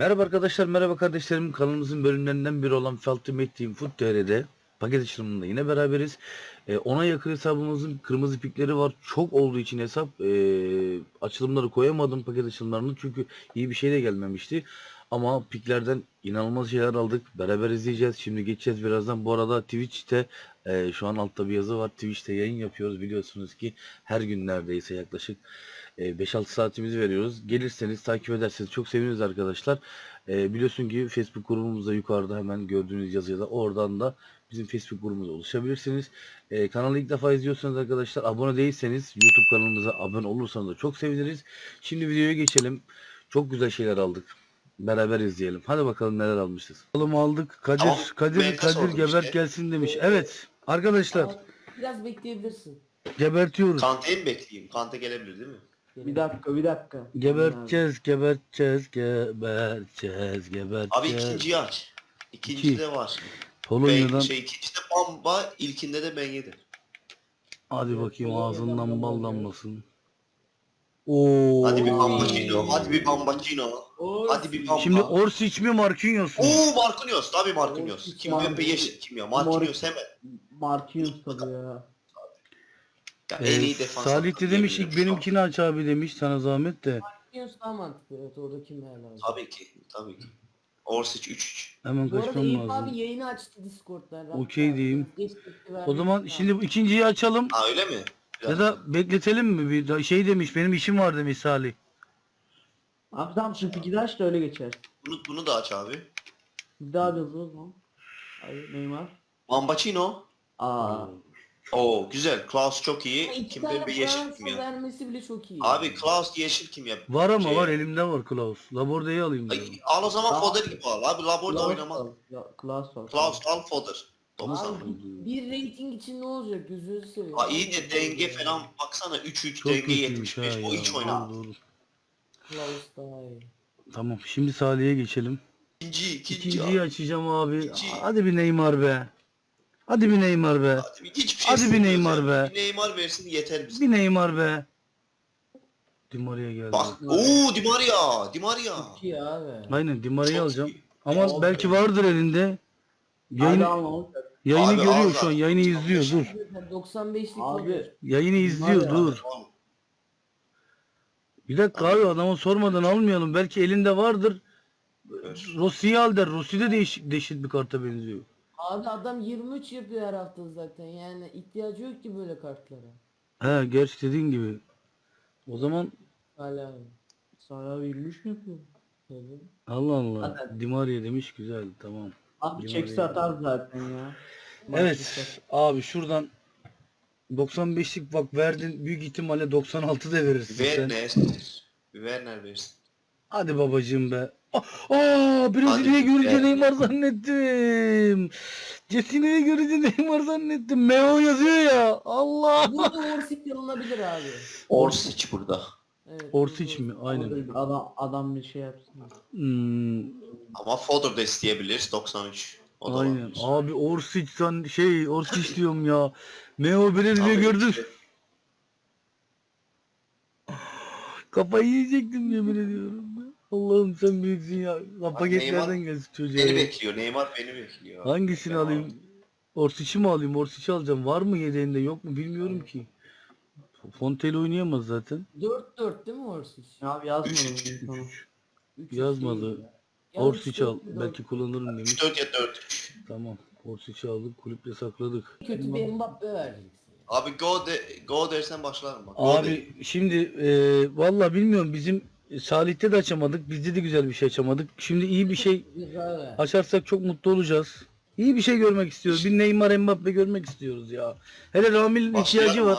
Merhaba arkadaşlar, merhaba kardeşlerim. Kanalımızın bölümlerinden biri olan Ultimate Team Foot paket açılımında yine beraberiz. Ee, ona yakın hesabımızın kırmızı pikleri var. Çok olduğu için hesap ee, açılımları koyamadım paket açılımlarını çünkü iyi bir şey de gelmemişti. Ama piklerden inanılmaz şeyler aldık. Beraber izleyeceğiz. Şimdi geçeceğiz birazdan. Bu arada Twitch'te ee, şu an altta bir yazı var. Twitch'te yayın yapıyoruz. Biliyorsunuz ki her gün neredeyse yaklaşık e, 5-6 saatimizi veriyoruz. Gelirseniz takip ederseniz çok seviniriz arkadaşlar. E, biliyorsun ki Facebook grubumuzda yukarıda hemen gördüğünüz yazıda oradan da bizim Facebook grubumuza ulaşabilirsiniz. E, kanalı ilk defa izliyorsanız arkadaşlar abone değilseniz YouTube kanalımıza abone olursanız da çok seviniriz. Şimdi videoya geçelim. Çok güzel şeyler aldık. Beraber izleyelim. Hadi bakalım neler almışız. Oğlum aldık. Kadir Tamam, Kadir ben de Kadir sordum gebert işte. gelsin demiş. Evet arkadaşlar Ama Biraz bekleyebilirsin. gebertiyoruz. Kante'yi mi bekleyeyim? Kante gelebilir değil mi? Bir dakika bir dakika. Geberteceğiz, geberteceğiz, geberteceğiz, geberteceğiz. Abi ikinciyi aç. İkincide var. Polonya'dan Ben, şey ikincide bamba, ilkinde de ben yedim. hadi bakayım ağzından bal damlasın. Oo. Hadi bir bambacino, hadi bir bambacino. Hadi bir bamba. Şimdi Orsic mi Marquinhos mu? Oo Marquinhos, tabii Marquinhos. Orsic, Kim Mbappe Marquinhos. yeşil kim ya? Marquinhos hemen. Marquinhos tabii ya. Ya Ee, en iyi defans. Salih de demiş ilk benimkini aç abi demiş sana zahmet de. Marquinhos daha mantıklı. Evet orada kim lazım. Tabii ki, tabii ki. Orsic 3-3. Hemen Bu arada Eyüp lazım. abi yayını açtı Discord'dan. Rahat Okey diyeyim. O zaman şimdi bu ikinciyi açalım Ha öyle mi? Ya da bekletelim mi? Bir da- şey demiş benim işim var demiş Salih. Abi tamam şu fikri aç da öyle geçer. bunu, bunu da aç abi. Bir daha bir hızlı o zaman. Hayır Neymar. Bambacino. Aa. Oo güzel. Klaus çok iyi. iki Kim tane Mbappe yeşil Fransa kim ya? vermesi bile çok iyi. Abi Klaus yeşil kim ya? Var ama Şey- var elimde var Klaus. Laborde'yi alayım Ay, dedim. al o zaman Klaus- Foder gibi al. Abi Laborda Klaus oynamaz. var, Ya, Klaus var. Klaus al Foder. 90. Abi bir rating için ne olacak gözünüzü seveyim. Ha iyi de denge falan baksana 3-3 Çok denge kötüymüş ha 75 o hiç oynamaz. Doğru, doğru. Klaus daha iyi. Tamam şimdi Salih'e geçelim. İkinci, ikinci. İkinciyi açacağım abi. İkinci. Hadi bir Neymar be. Hadi bir Neymar be. Hadi bir- hiçbir şey Hadi bir istemiyoruz Neymar be. Bir Neymar versin yeter bize. Bir Neymar be. Di Maria geldi. Bak. Oo Di Maria. Di Maria. Çok iyi abi. Aynen Di Maria'yı Çok alacağım. iyi. Ama Çok belki iyi. vardır elinde. Yayını, Yayını... almamız yayını Abi görüyor al şu an. Yayını izliyor. Dur. 95'lik Abi. Yayını izliyor. Dur. Bir dakika abi adama sormadan almayalım. Belki elinde vardır. Rossi'yi al der. Rossi de değişik, değişik bir karta benziyor. Abi adam 23 yapıyor her hafta zaten. Yani ihtiyacı yok ki böyle kartlara. He gerçi dediğin gibi. O zaman Hala. Sana verilmiş mi yapıyor? Tabii. Allah Allah. Hadi. Demiş güzel tamam. Abi çekse atar zaten ya. Evet abi şuradan 95'lik bak verdin büyük ihtimalle 96 da verirsin sen. Werner. Werner versin. Hadi babacığım be. Aa, aa Brezilya'yı görünce be. Neymar zannettim. Cesine'yi görünce Neymar zannettim. Meo yazıyor ya. Allah. Burada Orsic alınabilir abi. Orsic burada. Evet. Orsic mi? Aynen. Adam, adam bir şey yapsın. Hmm, Ama Foder da isteyebiliriz 93. O da aynen. olabilir. Abi Orsic san şey Orsic diyorum ya. Meo Brezilya Abi gördüm. işte, Kafayı yiyecektim yemin ediyorum. Allah'ım sen büyüksün ya. Neymar gelsin çocuğa. Beni ya. bekliyor. Neymar beni bekliyor. Hangisini Ben alayım? Orsic'i mi alayım? Orsic'i alacağım. Var mı yedeğinde yok mu bilmiyorum ki. Fontel oynayamaz zaten. 4-4 değil mi Orsic? Abi yazmadım. Üç. Üç Yazmadı. Orsic üç, al. Belki kullanırım demiş. 3-4 ya 4 Tamam. Orsic'i aldık. Kulüple sakladık. Kötü bir Mbappe vereceksin. Abi go de go dersen başlarım bak. Go de. Abi şimdi e, valla bilmiyorum bizim e, Salih'te de açamadık. Bizde de güzel bir şey açamadık. Şimdi iyi bir şey Güzel. açarsak çok mutlu olacağız. İyi bir şey görmek istiyoruz. Bir Neymar Mbappe görmek istiyoruz ya. Hele Ramil'in ihtiyacı var.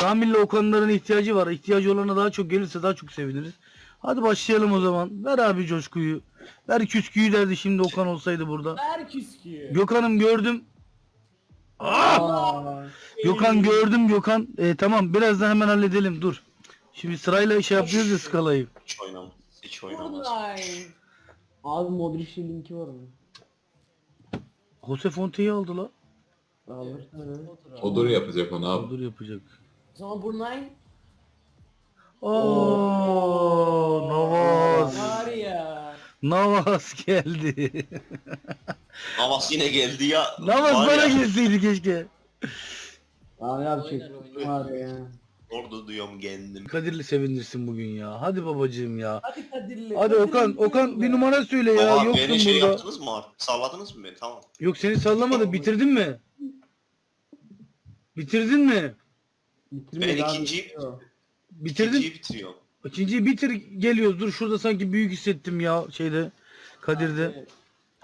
Ramil'le Okanların ihtiyacı var. İhtiyacı olana daha çok gelirse daha çok seviniriz. Hadi başlayalım o zaman. Ver abi coşkuyu. Ver küsküyü derdi şimdi Okan olsaydı burada. Ver küsküyü. Gökhan'ım gördüm. Ah! Aa, Gökhan gördüm Gökhan. E, tamam birazdan hemen halledelim dur. Şimdi sırayla şey yapıyoruz ya skalayı. Hiç oynamaz. Hiç oynamaz. Abi Modric'in linki var mı? Jose Fonte'yi aldı la. Alır. Abi. Odur yapacak onu abi. Dur yapacak. O zaman Brunei. Aa, Navas. Var ya. Navas geldi. Navas yine geldi ya. Navas Var bana ya, gelseydi keşke. Abi abi var ya. Orada duyuyorum kendim. Kadir'le sevindirsin bugün ya. Hadi babacığım ya. Hadi Kadir'le. Hadi Kadir'le Okan, Okan bir ya. numara söyle ya. Yoksun beni şey burada. yaptınız mı artık? Salladınız mı beni? Tamam. Yok seni sallamadı. Bitirdin mi? Bitirdin mi? Bitirmedi Ben abi. ikinciyi- Bitirdin. İkinciyi bitiriyorum. İkinciyi bitir geliyoruz. Dur şurada sanki büyük hissettim ya şeyde. Kadir'de.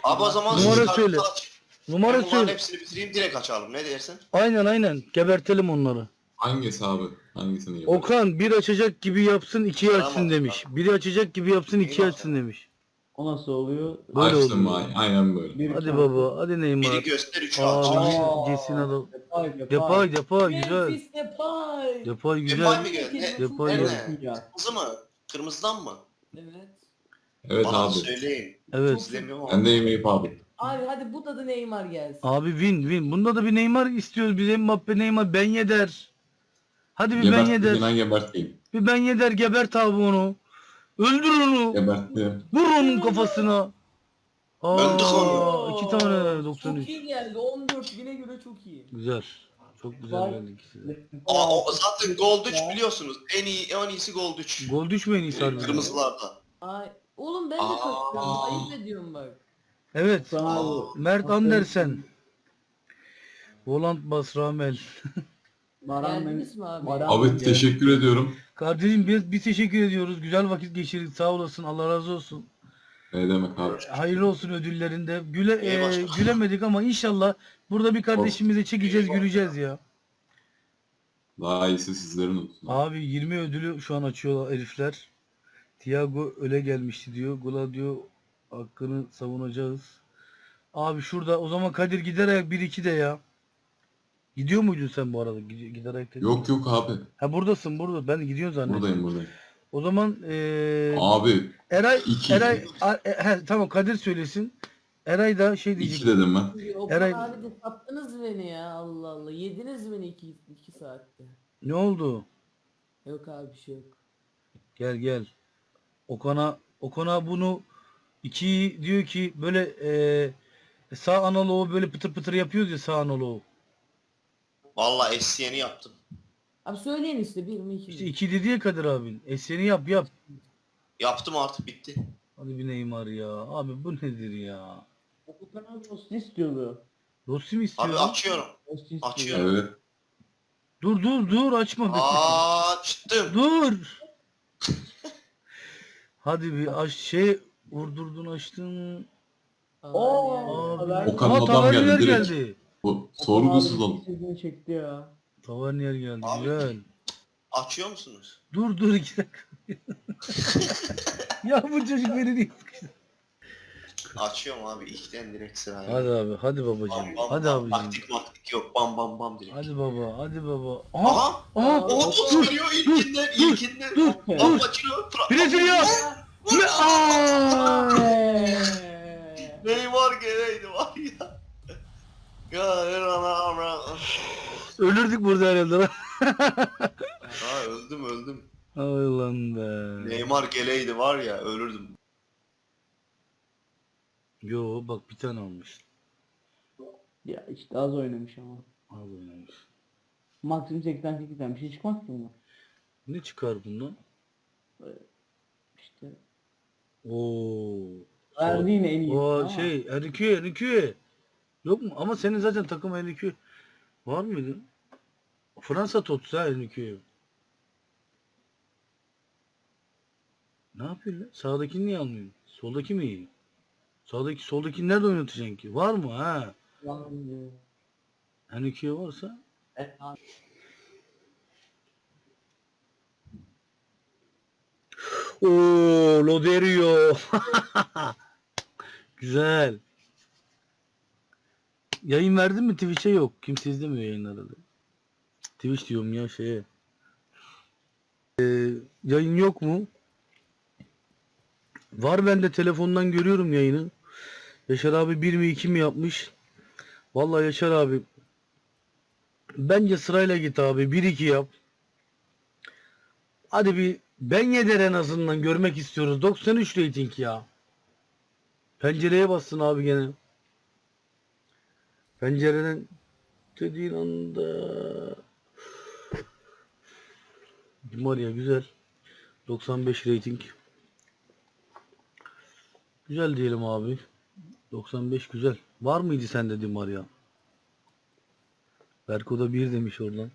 Abi o zaman Numara siz kartı söyle. aç. Numara ben bunların söyle. hepsini bitireyim direkt açalım. Ne dersin? Aynen aynen. Gebertelim onları. Hangisi abi? Hangisini yapalım? Okan bir açacak gibi yapsın iki Tamam, açsın demiş. Biri açacak gibi yapsın iki Eyvallah. açsın demiş. O nasıl oluyor? Böyle Açtım oldu. ay- aynen böyle. Bir Hadi baba. Hadi Neymar. Biri göster üçü Aa, aç. Aa, Cesin adam. Depay, Depay. Depay Depay güzel. Memphis Depay. Depay Depay güzel. mı geldi? Ne? Depay Nerede? geldi. Ya. Kırmızı mı? Kırmızıdan mı? Evet. Evet Bana abi. söyleyin. Evet. İzlemiyorum Ben de yemeği abi. Abi hadi bu da da Neymar gelsin. Abi win win. Bunda da bir Neymar istiyoruz. Biz Mbappe Neymar ben yeder. Hadi bir ben Gebert, yeder. inan geberteyim. Bir ben yeder gebert abi onu. Öldür onu. Geberttim. Vur onun kafasına. Öldük Aa, Oo, iki tane Çok 93. iyi geldi. 14 güne göre çok iyi. Güzel. Çok güzel Vay. geldi ikisi de. Aa, o zaten Gold 3 biliyorsunuz. En iyi en iyisi Gold 3. Gol düşmeyin İsa Kırmızılarda. Ay. Oğlum ben de Aa. kaçıyorum. Ayıp ediyorum bak. Evet. Bu. Mert Andersen. Volant Basramel. Baran Geldiniz mi abi? Baran- Abi teşekkür ediyorum. Kardeşim biz, biz teşekkür ediyoruz. Güzel vakit geçirdik. Sağ olasın. Allah razı olsun. Ne demek abi? Hayırlı olsun ödüllerinde. Güle, İyi e, başkanım. gülemedik ama inşallah burada bir kardeşimizi çekeceğiz, güleceğiz ya. Daha iyisi sizlerin olsun. Abi 20 ödülü şu an açıyorlar herifler. Thiago öyle gelmişti diyor. Gladio hakkını savunacağız. Abi şurada o zaman Kadir gider ayak 1-2 de ya. Gidiyor muydun sen bu arada? Gide- Gider ayak dedin. Yok yok abi. Ha buradasın burada. Ben gidiyorum zannettim. Buradayım buradayım. O zaman eee Abi Eray iki- Eray a- e, he, tamam Kadir söylesin. Eray da şey iki diyecek. dedim ben. Okan Eray- abi de sattınız beni ya Allah Allah. Yediniz beni 2 2 saatte. Ne oldu? Yok abi bir şey yok. Gel gel. Okan'a Okan'a bunu iki diyor ki böyle eee sağ analoğu böyle pıtır pıtır yapıyoruz ya sağ analoğu. Valla SCN'i yaptım. Abi söyleyin işte bir mi iki mi? İşte iki dedi ya Kadir abin. E seni yap yap. Yaptım artık bitti. Hadi bir Neymar ya. Abi bu nedir ya? Okan abi Rossi istiyordu. Rossi mi istiyor? Abi açıyorum. Rossi istiyordu. Açıyorum. Evet. Dur dur dur açma. Açtım. Dur. Hadi bir aç şey vurdurdun açtın. Oo, Abi. haber- Okan Aa adam geldi direkt. geldi. Bu sorgusuz abi ol. istediğini çekti ya. Tavernier geldi. Abi. Güzel. Açıyor musunuz? Dur dur iki dakika. ya bu çocuk beni niye sıkıştı? Açıyorum abi ilkten direkt sıraya. Hadi abi hadi Bam babacığım. bam Hadi bam. abicim. Taktik maktik yok. Bam bam bam direkt. Hadi baba hadi baba. Aha. Aha. Aha. O Dur. geliyor ilkinden dur, ilkinden. dur, dur. Bambaçino. Brezilya. Ne? Aa! Eee. Neymar geleydi var ya. Ya ana ana. Ölürdük burada herhalde lan. Ha öldüm öldüm. Ay lan be. Neymar geleydi var ya ölürdüm. Yo bak bir tane almış. Ya işte az oynamış ama. Az oynamış. Maksimum 88 tane bir şey çıkmaz ki bundan. Ne çıkar bundan? İşte. Oo. Verdi yine en iyi. O ama. şey Enrique Enrique. Yok mu? Ama senin zaten takım Enrique. Var mıydı? Fransa Tots ha Enrique. Ne yapıyorsun lan? Sağdakini niye almıyorsun? Soldaki mi iyi? Sağdaki soldaki nerede oynatacaksın ki? Var mı ha? Enrique varsa Evet. Oo, Loderio. Güzel. Yayın verdin mi Twitch'e yok. Kimse izlemiyor yayınları. Twitch diyorum ya şeye. Ee, yayın yok mu? Var ben de telefondan görüyorum yayını. Yaşar abi 1 mi 2 mi yapmış? Vallahi Yaşar abi bence sırayla git abi 1-2 yap. Hadi bir ben yeder en azından görmek istiyoruz. 93 rating ya. Pencereye bassın abi gene. Pencereden dediğin anda Maria güzel. 95 rating. Güzel diyelim abi. 95 güzel. Var mıydı sende Di Maria? Berko da 1 demiş oradan.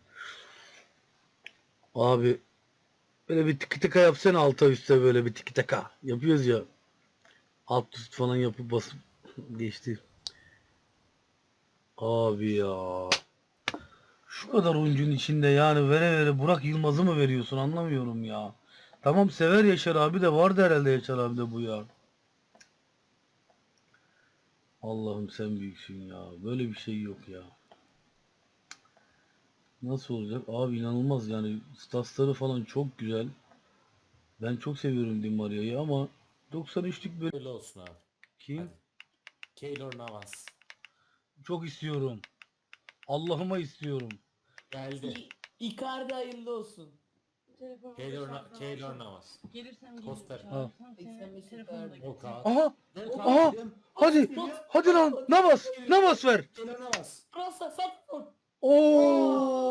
Abi böyle bir tiki taka yapsana alta üstte böyle bir tiki taka. Yapıyoruz ya. Alt üst falan yapıp basıp geçti. Abi ya. Şu kadar oyuncunun içinde yani vere vere Burak Yılmaz'ı mı veriyorsun anlamıyorum ya. Tamam sever Yaşar abi de vardı herhalde Yaşar abi de bu ya. Allah'ım sen büyüksün ya. Böyle bir şey yok ya. Nasıl olacak? Abi inanılmaz yani statsları falan çok güzel. Ben çok seviyorum Di Maria'yı ama 93'lük böyle Öyle olsun abi. kim? Hadi. Keylor Navas. Çok istiyorum. Allah'ıma istiyorum. Geldi. Icardi hayırlı olsun. Keylor, Na Keylor Navas. Gelirsem Poster. gelip Ha. çağırırsam seni. Aha! Aha! Hadi! Hadi lan! Navas! Navas ver! Keylor Navas. Fransa Sapford. Oo!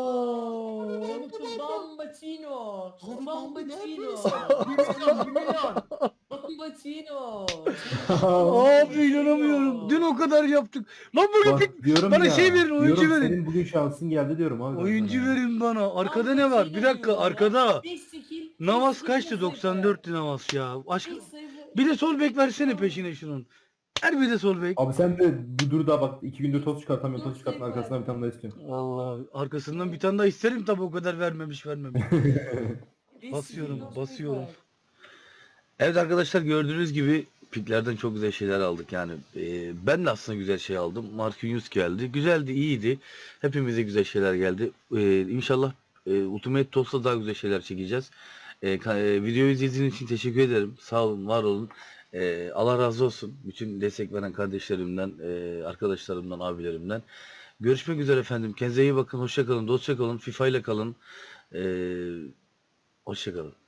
Bambacino. Bambacino. Bambacino. Bir milyon. Bambacino. Abi inanamıyorum. Dün o kadar yaptık. Lan bugün Bak pik- diyorum bana ya, şey verin, oyuncu diyorum verin. Senin bugün şansın geldi diyorum abi. ben oyuncu sana. verin bana. Arkada ne var? Bir dakika arkada. 5 skill. Navas kaçtı? 94'tü Navas ya. Aşk. Bir de sol bek versene peşine şunun. Her bir de sol bek. Abi sen de bu dur da bak iki gündür toz çıkartamıyorsun. Toz çıkartma arkasından bir tane daha istiyorum. Vallahi arkasından bir tane daha isterim tabi o kadar vermemiş vermemiş. Basıyorum, basıyorum. Evet arkadaşlar gördüğünüz gibi piklerden çok güzel şeyler aldık yani. e, ben de aslında güzel şey aldım. Marquinhos geldi. Güzeldi, iyiydi. Hepimize güzel şeyler geldi. E, inşallah e, Ultimate Toast'ta daha güzel şeyler çekeceğiz. E, e, videoyu izlediğiniz için teşekkür ederim. Sağ olun, var olun. E, Allah razı olsun. Bütün destek veren kardeşlerimden, e, arkadaşlarımdan, abilerimden. Görüşmek üzere efendim. Kendinize iyi bakın. Hoşça kalın. Dostça kalın. FIFA ile kalın. E, hoşça kalın.